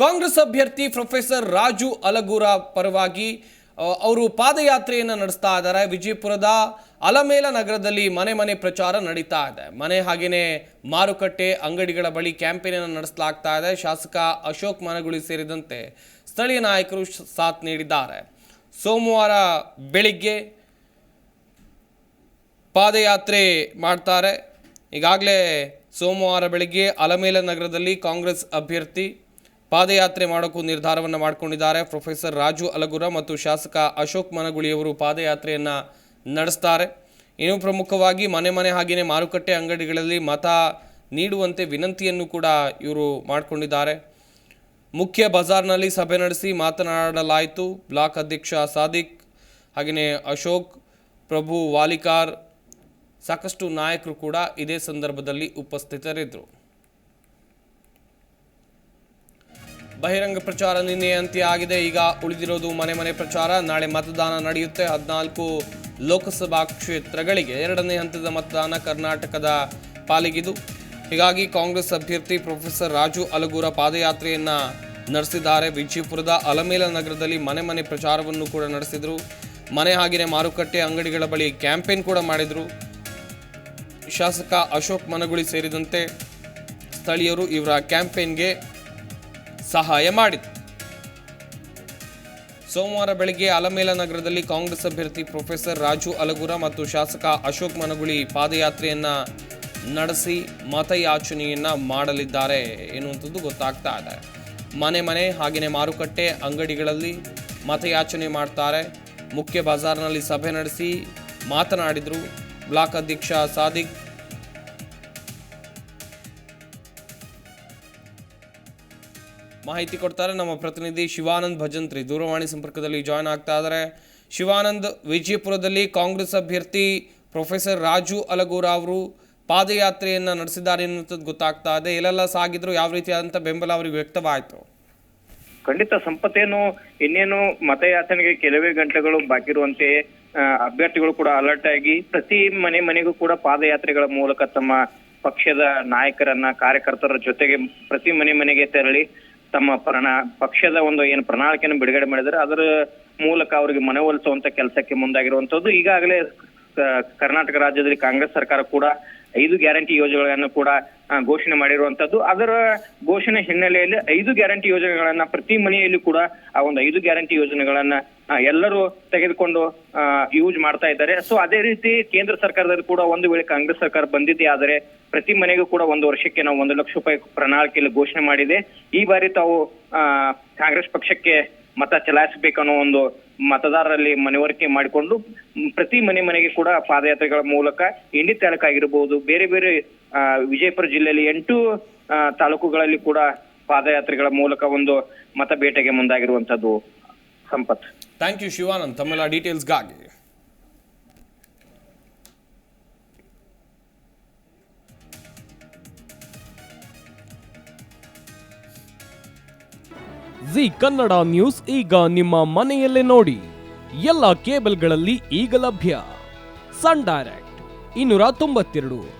ಕಾಂಗ್ರೆಸ್ ಅಭ್ಯರ್ಥಿ ಪ್ರೊಫೆಸರ್ ರಾಜು ಅಲಗೂರ ಪರವಾಗಿ ಅವರು ಪಾದಯಾತ್ರೆಯನ್ನು ನಡೆಸ್ತಾ ಇದ್ದಾರೆ. ವಿಜಯಪುರದ ಅಲಮೇಲ ನಗರದಲ್ಲಿ ಮನೆ ಮನೆ ಪ್ರಚಾರ ನಡೀತಾ ಇದೆ. ಮನೆ ಹಾಗೆಯೇ ಮಾರುಕಟ್ಟೆ, ಅಂಗಡಿಗಳ ಬಳಿ ಕ್ಯಾಂಪೇನ್ ಅನ್ನು ನಡೆಸಲಾಗ್ತಾ ಇದೆ. ಶಾಸಕ ಅಶೋಕ್ ಮನಗುಳಿ ಸೇರಿದಂತೆ ಸ್ಥಳೀಯ ನಾಯಕರು ಸಾಥ್ ನೀಡಿದ್ದಾರೆ. ಸೋಮವಾರ ಬೆಳಿಗ್ಗೆ ಪಾದಯಾತ್ರೆ ಮಾಡ್ತಾರೆ. ಈಗಾಗಲೇ ಸೋಮವಾರ ಬೆಳಗ್ಗೆ ಅಲಮೇಲ ನಗರದಲ್ಲಿ ಕಾಂಗ್ರೆಸ್ ಅಭ್ಯರ್ಥಿ ಪಾದಯಾತ್ರೆ ಮಾಡೋಕ್ಕೂ ನಿರ್ಧಾರವನ್ನು ಮಾಡಿಕೊಂಡಿದ್ದಾರೆ. ಪ್ರೊಫೆಸರ್ ರಾಜು ಅಲಗುರ ಮತ್ತು ಶಾಸಕ ಅಶೋಕ್ ಮನಗುಳಿಯವರು ಪಾದಯಾತ್ರೆಯನ್ನು ನಡೆಸ್ತಾರೆ. ಇನ್ನು ಪ್ರಮುಖವಾಗಿ ಮನೆ ಮನೆ ಹಾಗೆಯೇ ಮಾರುಕಟ್ಟೆ ಅಂಗಡಿಗಳಲ್ಲಿ ಮತ ನೀಡುವಂತೆ ವಿನಂತಿಯನ್ನು ಕೂಡ ಇವರು ಮಾಡಿಕೊಂಡಿದ್ದಾರೆ. ಮುಖ್ಯ ಬಜಾರ್ನಲ್ಲಿ ಸಭೆ ನಡೆಸಿ ಮಾತನಾಡಲಾಯಿತು. ಬ್ಲಾಕ್ ಅಧ್ಯಕ್ಷ ಸಾದಿಕ್ ಹಾಗೆಯೇ ಅಶೋಕ್, ಪ್ರಭು ವಾಲಿಕಾರ್, ಸಾಕಷ್ಟು ನಾಯಕರು ಕೂಡ ಇದೇ ಸಂದರ್ಭದಲ್ಲಿ ಉಪಸ್ಥಿತರಿದ್ದರು. ಬಹಿರಂಗ ಪ್ರಚಾರ ನಿನ್ನೆ ಅಂತ್ಯ ಆಗಿದೆ ಈಗ ಉಳಿದಿರೋದು ಮನೆ ಮನೆ ಪ್ರಚಾರ. ನಾಳೆ ಮತದಾನ ನಡೆಯುತ್ತೆ. ಹದಿನಾಲ್ಕು ಲೋಕಸಭಾ ಕ್ಷೇತ್ರಗಳಿಗೆ ಎರಡನೇ ಹಂತದ ಮತದಾನ ಕರ್ನಾಟಕದ ಪಾಲಿಗಿದು. ಹೀಗಾಗಿ ಕಾಂಗ್ರೆಸ್ ಅಭ್ಯರ್ಥಿ ಪ್ರೊಫೆಸರ್ ರಾಜು ಅಲಗೂರ ಪಾದಯಾತ್ರೆಯನ್ನ ನಡೆಸಿದ್ದಾರೆ. ವಿಜಯಪುರದ ಅಲಮೇಲ ನಗರದಲ್ಲಿ ಮನೆ ಮನೆ ಪ್ರಚಾರವನ್ನು ಕೂಡ ನಡೆಸಿದರು. ಮನೆ ಹಾಗೆಯೇ ಮಾರುಕಟ್ಟೆ ಅಂಗಡಿಗಳ ಬಳಿ ಕ್ಯಾಂಪೇನ್ ಕೂಡ ಮಾಡಿದರು. ಶಾಸಕ ಅಶೋಕ್ ಮನಗುಳಿ ಸೇರಿದಂತೆ ಸ್ಥಳೀಯರು ಇವರ ಕ್ಯಾಂಪೇನ್ಗೆ ಸಹಾಯ ಮಾಡಿತು. ಸೋಮವಾರ ಬೆಳಗ್ಗೆ ಅಲಮೇಲ ನಗರದಲ್ಲಿ ಕಾಂಗ್ರೆಸ್ ಅಭ್ಯರ್ಥಿ ಪ್ರೊಫೆಸರ್ ರಾಜು ಅಲಗುರ ಮತ್ತು ಶಾಸಕ ಅಶೋಕ್ ಮನಗುಳಿ ಪಾದಯಾತ್ರೆಯನ್ನು ನಡೆಸಿ ಮತಯಾಚನೆಯನ್ನ ಮಾಡಲಿದ್ದಾರೆ ಎನ್ನುವಂಥದ್ದು ಗೊತ್ತಾಗ್ತಾ ಇದೆ. ಮನೆ ಮನೆ ಹಾಗೆಯೇ ಮಾರುಕಟ್ಟೆ ಅಂಗಡಿಗಳಲ್ಲಿ ಮತಯಾಚನೆ ಮಾಡ್ತಾರೆ. ಮುಖ್ಯ ಬಜಾರ್ನಲ್ಲಿ ಸಭೆ ನಡೆಸಿ ಮಾತನಾಡಿದರು. ಬ್ಲಾಕ್ ಅಧ್ಯಕ್ಷ ಸಾದಿಕ್ ಮಾಹಿತಿ ಕೊಡ್ತಾರೆ. ನಮ್ಮ ಪ್ರತಿನಿಧಿ ಶಿವಾನಂದ್ ಭಜಂತ್ರಿ ದೂರವಾಣಿ ಸಂಪರ್ಕದಲ್ಲಿ ಜಾಯ್ನ್ ಆಗ್ತಾ ಇದ್ದಾರೆ ಶಿವಾನಂದ್, ವಿಜಯಪುರದಲ್ಲಿ ಕಾಂಗ್ರೆಸ್ ಅಭ್ಯರ್ಥಿ ಪ್ರೊಫೆಸರ್ ರಾಜು ಅಲಗೂರ ಅವರು ಪಾದಯಾತ್ರೆಯನ್ನ ನಡೆಸಿದ್ದಾರೆ ಎನ್ನುವಂಥದ್ದು ಗೊತ್ತಾಗ್ತಾ ಇದೆ. ಎಲ್ಲೆಲ್ಲ ಸಾಗಿದ್ರು ಯಾವ ರೀತಿಯಾದಂಥ ಬೆಂಬಲ ಅವರಿಗೆ ವ್ಯಕ್ತವಾಯಿತು? ಖಂಡಿತ ಸಂಪತ್ತೇನು, ಇನ್ನೇನು ಮತಯಾಚನೆಗೆ ಕೆಲವೇ ಗಂಟೆಗಳು ಬಾಕಿ ಇರುವಂತೆ ಅಭ್ಯರ್ಥಿಗಳು ಕೂಡ ಅಲರ್ಟ್ ಆಗಿ ಪ್ರತಿ ಮನೆ ಮನೆಗೂ ಕೂಡ ಪಾದಯಾತ್ರೆಗಳ ಮೂಲಕ ತಮ್ಮ ಪಕ್ಷದ ನಾಯಕರನ್ನ ಕಾರ್ಯಕರ್ತರ ಜೊತೆಗೆ ಪ್ರತಿ ಮನೆ ಮನೆಗೆ ತೆರಳಿ ತಮ್ಮ ಪ್ರಣಾ ಪಕ್ಷದ ಒಂದು ಏನು ಪ್ರಣಾಳಿಕೆಯನ್ನು ಬಿಡುಗಡೆ ಮಾಡಿದರೆ ಅದರ ಮೂಲಕ ಅವರಿಗೆ ಮನವೊಲಿಸುವಂತ ಕೆಲಸಕ್ಕೆ ಮುಂದಾಗಿರುವಂತದ್ದು ಈಗಾಗಲೇ ಕರ್ನಾಟಕ ರಾಜ್ಯದಲ್ಲಿ ಕಾಂಗ್ರೆಸ್ ಸರ್ಕಾರ ಕೂಡ ಐದು ಗ್ಯಾರಂಟಿ ಯೋಜನೆಗಳನ್ನು ಕೂಡ ಘೋಷಣೆ ಮಾಡಿರುವಂತದ್ದು. ಅದರ ಘೋಷಣೆ ಹಿನ್ನೆಲೆಯಲ್ಲಿ ಐದು ಗ್ಯಾರಂಟಿ ಯೋಜನೆಗಳನ್ನ ಪ್ರತಿ ಮನೆಯಲ್ಲಿ ಕೂಡ ಆ ಒಂದು ಐದು ಗ್ಯಾರಂಟಿ ಯೋಜನೆಗಳನ್ನ ಎಲ್ಲರೂ ತೆಗೆದುಕೊಂಡು ಯೂಸ್ ಮಾಡ್ತಾ ಇದ್ದಾರೆ. ಸೊ ಅದೇ ರೀತಿ ಕೇಂದ್ರ ಸರ್ಕಾರದಲ್ಲಿ ಕೂಡ ಒಂದು ವೇಳೆ ಕಾಂಗ್ರೆಸ್ ಸರ್ಕಾರ ಬಂದಿದೆ ಆದರೆ ಪ್ರತಿ ಮನೆಗೂ ಕೂಡ ಒಂದು ವರ್ಷಕ್ಕೆ ನಾವು ಒಂದು ಲಕ್ಷ ರೂಪಾಯಿ ಪ್ರಣಾಳಿಕೆಯಲ್ಲಿ ಘೋಷಣೆ ಮಾಡಿದೆ. ಈ ಬಾರಿ ತಾವು ಕಾಂಗ್ರೆಸ್ ಪಕ್ಷಕ್ಕೆ ಮತ ಚಲಾಯಿಸಬೇಕನ್ನೋ ಒಂದು ಮತದಾರರಲ್ಲಿ ಮನವರಿಕೆ ಮಾಡಿಕೊಂಡು ಪ್ರತಿ ಮನೆ ಮನೆಗೆ ಕೂಡ ಪಾದಯಾತ್ರೆಗಳ ಮೂಲಕ ಇಂಡಿ ತಾಲೂಕಾಗಿರ್ಬೋದು, ಬೇರೆ ಬೇರೆ ವಿಜಯಪುರ ಜಿಲ್ಲೆಯಲ್ಲಿ ಎಂಟು ಆ, ತಾಲೂಕುಗಳಲ್ಲಿ ಕೂಡ ಪಾದಯಾತ್ರೆಗಳ ಮೂಲಕ ಒಂದು ಮತ ಬೇಟೆಗೆ ಮುಂದಾಗಿರುವಂತದ್ದು ಸಂಪತ್. Thank you Shivanand. ತಮ್ಮೆಲ್ಲ ಡೀಟೇಲ್ಸ್ಗಾಗಿ ಜಿ ಕನ್ನಡ ನ್ಯೂಸ್ ಈಗ ನಿಮ್ಮ ಮನೆಯಲ್ಲೇ ನೋಡಿ. ಎಲ್ಲ ಕೇಬಲ್ಗಳಲ್ಲಿ ಈಗ ಲಭ್ಯ. ಸನ್ ಡೈರೆಕ್ಟ್ ಇನ್ನೂರ ತೊಂಬತ್ತೆರಡು.